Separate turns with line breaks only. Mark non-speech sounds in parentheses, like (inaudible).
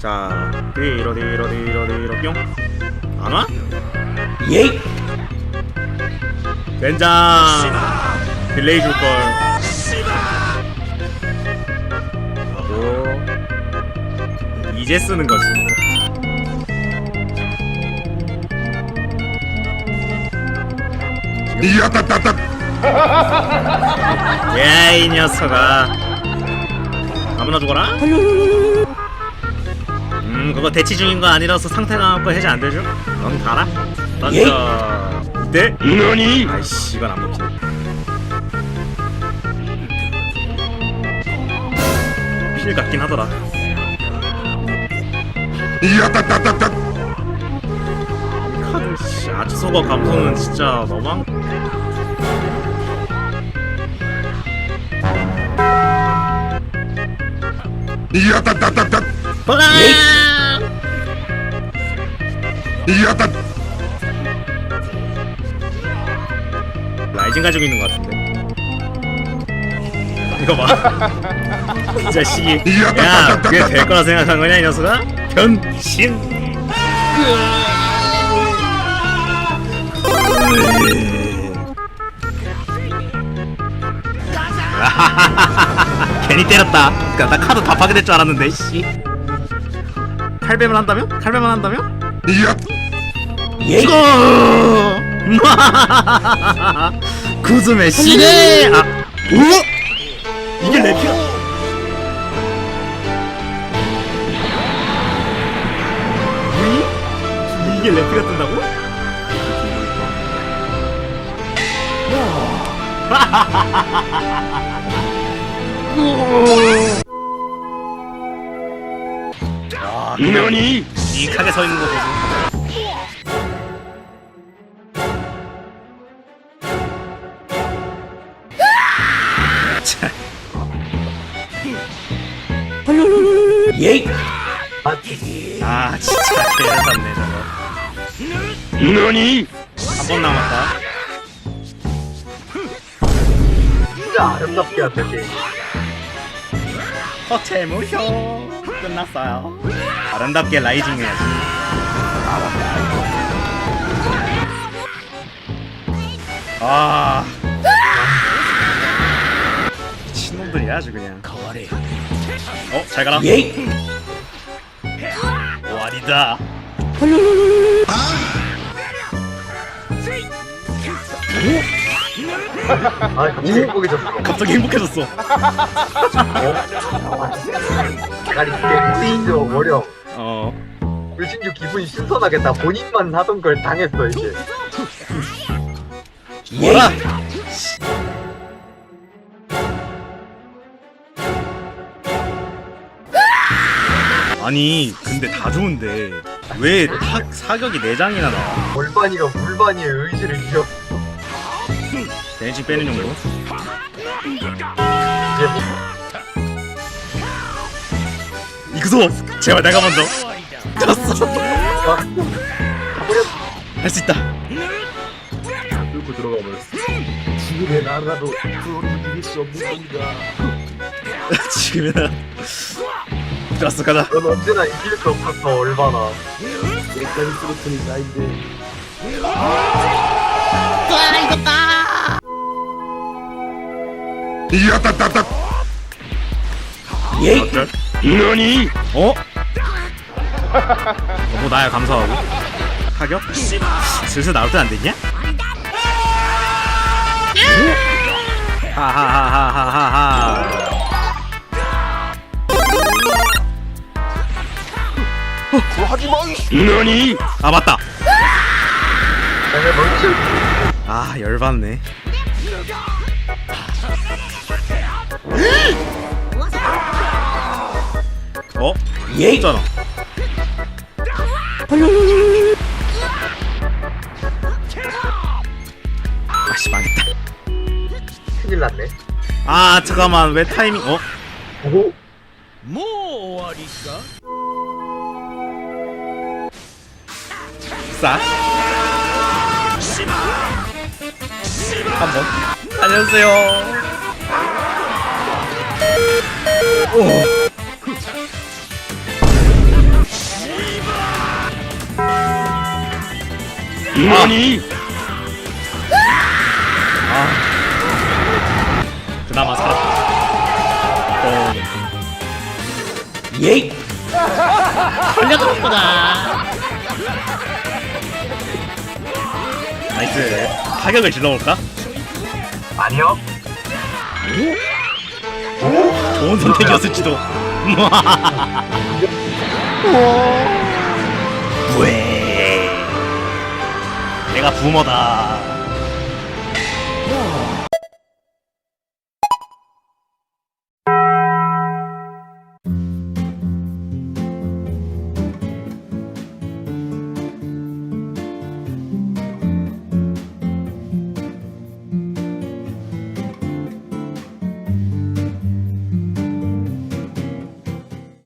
자, 뒤로 뒤로 뒤로 뒤로 뿅. 안 와?
예이
된장. 딜레이 줄 걸. 하고 이제 쓰는 거지.
야따따따 (laughs)
야, 이 녀석아. 아무나 죽어라. 음, 그거 대치 중인 거 아니라서 상태가 나고 해제 안 되죠? 넌 가라. 던져. 이때?
너니
아이씨, 이건 안 먹히네. 필 같긴 하더라. 카드, 씨, 아츠소거 감소는 진짜 너무한.
야따따따따
버 가!
야따
라이징 가지고 있는 것 같은데. 이거 봐. (laughs) 이 자식이. 야, 그게 될 거라 생각한 거냐, 이 녀석아? 변신! (laughs) 괜히 때렸다. 그니까 나 카드 다 파괴될 줄 알았는데, 씨. 칼배만 한다며? 칼배만 한다며?
야
죽어! (laughs) 구슴의 시대! 아, 오? 이게 래피가? (laughs) 이? 이게 래피가 뜬다고? 아,
너니
이익하게 서 있는 거 보지.
예이
아 진짜 개같네 저거.
너니
한번 남았다.
진짜 아름답게 한다 게임
허체 무효 끝났어요. 아름답게 라이징 해야지. 아 미친놈들이야 아주 그냥. 어? 잘 가라.
예이
오 아니다.
아 갑자기 행복해졌어
갑자기 행복해졌어.
아니 이게 심지어 어려
어.
불신주 기분이 신선하겠다 본인만 하던 걸 당했어 이제
뭐라? 아니 근데 다 좋은데 왜 타, 사격이 4장이나 나와?
골반이가 물반이의 의지를 잃어.
대칭 빼는 용도?
이제 뭐?
이그소! 제발 내가 먼저. 졌어. 할 수 있다.
뚫고 들어가 버렸어 지금의 나라도 그걸 이길 수 없는 겁니다.
지금이나 좋았어 가자
넌 언제나 이길 수 없었어 얼마나
여기까지 쓰러트린 나인데
야따따따
예이
어쩔?
너니
어? 너무 나야 감사하고 타격? 슬슬 나올 때안 됐냐? 하하하하하하
너니?
아 맞다.
멈출
아 열받네. 어?
예이
있잖아. 아씨 망했다.
큰일 났네.
아 잠깐만. 왜 타이밍 어? 발사. 한번. 안녕하세요. 오.
이만이 아. 아.
그나마 살았다.
예이 (laughs)
걸려들었구나. 나이스. 타격을 질러볼까?
아니요.
좋은 선택이었을지도. (laughs) 왜? 내가 부모다.